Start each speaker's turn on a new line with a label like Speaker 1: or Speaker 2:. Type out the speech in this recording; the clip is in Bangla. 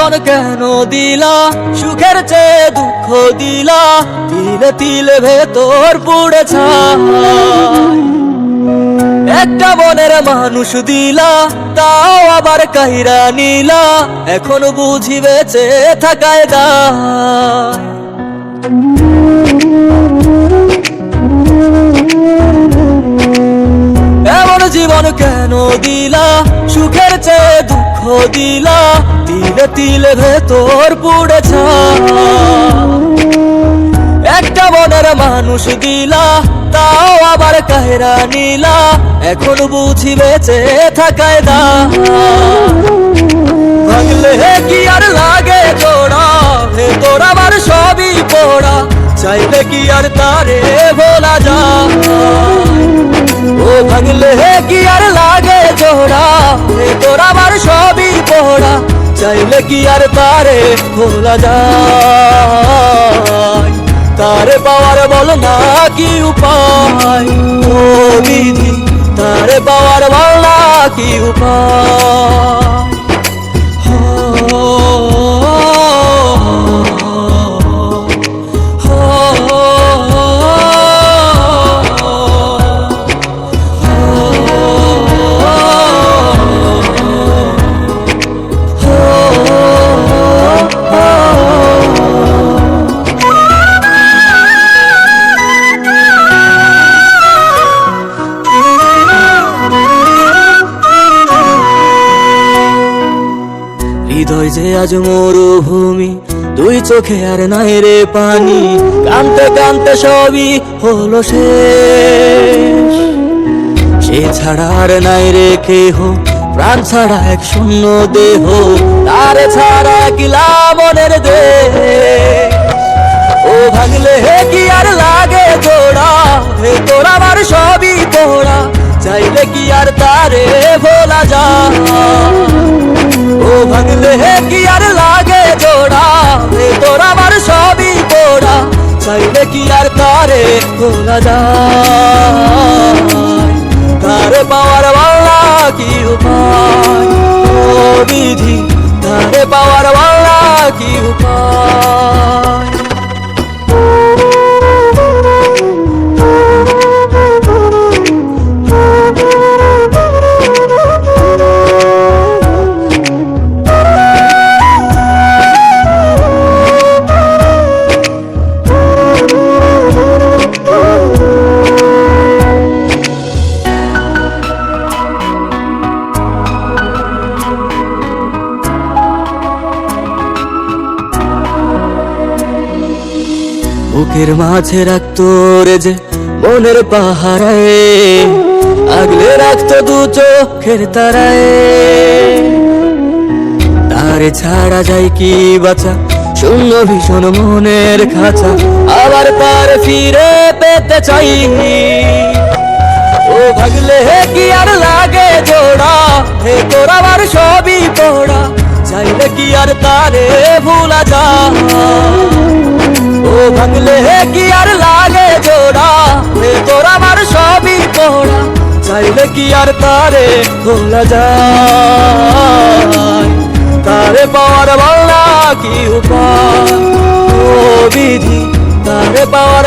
Speaker 1: জীবন কেন দিলা? সুখের চেয়ে দুঃখ দিলা? তিলে তিলে ভেতর পুড়ে একটা মনের মানুষ দিলা, তাও আবার কাহিরা নিলা। এখন বুঝি বেঁচে থাকায় দা এমন জীবন কেন দিলা? সুখের চেয়ে দুঃখ দিলা। তিলে ভেতর পুড়ে একটা মনের মানুষ দিলা তাও আবার কাহেরা নিলা, এখন বুঝি বেঁচে থাকায় না ভাগলে কি আর লাগে তোরা? হে তোর আমার সবই পোড়া, চাইলে কি আর তারে ভোলা যায়? ও ভাঙলে কি আর লাগে জোড়া হে তোর? আমার সবই পোড়া চাইলে কি আর তারে ভোলা যায়? তারে পাওয়ার বল না কি উপায়? ও বিধি তারে পাওয়ার বল না কি উপায়? যে আজ মরুভূমি, দুই চোখে আর নাই রে পানি। কানতে কানতে সবই হলো শেষ। সে ছাড়া আর নাই রে কেহ, প্রাণ ছাড়া এক শূন্য দেহ। তার ছাড়া কিলা মনের দেহ ও ভাঙলে হে কি আর লাগে জোড়া হে তোর আমার সবই তোরা চাইলে কি আর তারে ভোলা যা ভাঙলে কি আর লাগে জোড়া? তোর আমার সবই তোরা চাইলে কি আর তারে খোলা যায়? তারে পাওয়ার বাংলা কি উপায়? ও বিধি তারে পাওয়ার বাংলা কি উপায়? বুকের মাঝে রাখতো রে যে মনের পাহারায়। আগলে রাখতো দু চোখের তারায়। তারে ছাড়া যায় কি বাঁচা? শূন্য ভীষণ মনের খাঁচা। আবার তার ফিরে পেতে চাই। ও ভাগলে হে কি আর লাগে জোড়া? হে তোর আবার সবই তোড়া চাইলে কি আর তারে ভুলা যা ভাঙলে কি আর লাগে জোড়া এ তোর আমার সবই তোড়া চাইলে কি আর তারে ভোলা যায়? তারে পাওয়ার বলনা কি উপায়? ও বিধি, তারে পাওয়ার